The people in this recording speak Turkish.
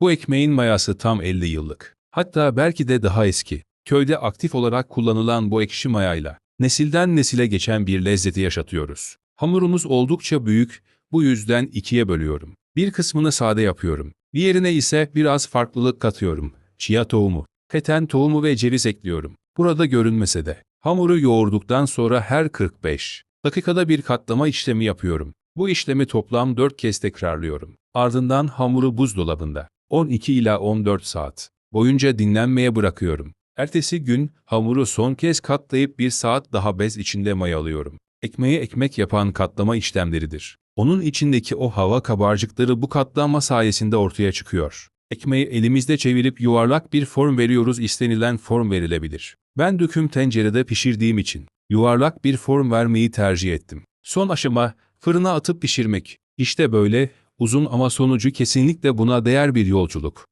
Bu ekmeğin mayası tam 50 yıllık. Hatta belki de daha eski. Köyde aktif olarak kullanılan bu ekşi mayayla nesilden nesile geçen bir lezzeti yaşatıyoruz. Hamurumuz oldukça büyük, bu yüzden ikiye bölüyorum. Bir kısmını sade yapıyorum. Diğerine ise biraz farklılık katıyorum. Chia tohumu, keten tohumu ve ceviz ekliyorum. Burada görünmese de. Hamuru yoğurduktan sonra her 45 dakikada bir katlama işlemi yapıyorum. Bu işlemi toplam 4 kez tekrarlıyorum. Ardından hamuru buzdolabında 12 ila 14 saat boyunca dinlenmeye bırakıyorum. Ertesi gün hamuru son kez katlayıp bir saat daha bez içinde mayalıyorum. Ekmeği ekmek yapan katlama işlemleridir. Onun içindeki o hava kabarcıkları bu katlanma sayesinde ortaya çıkıyor. Ekmeği elimizde çevirip yuvarlak bir form veriyoruz istenilen form verilebilir. Ben döküm tencerede pişirdiğim için yuvarlak bir form vermeyi tercih ettim. Son aşama fırına atıp pişirmek. İşte böyle uzun ama sonucu kesinlikle buna değer bir yolculuk.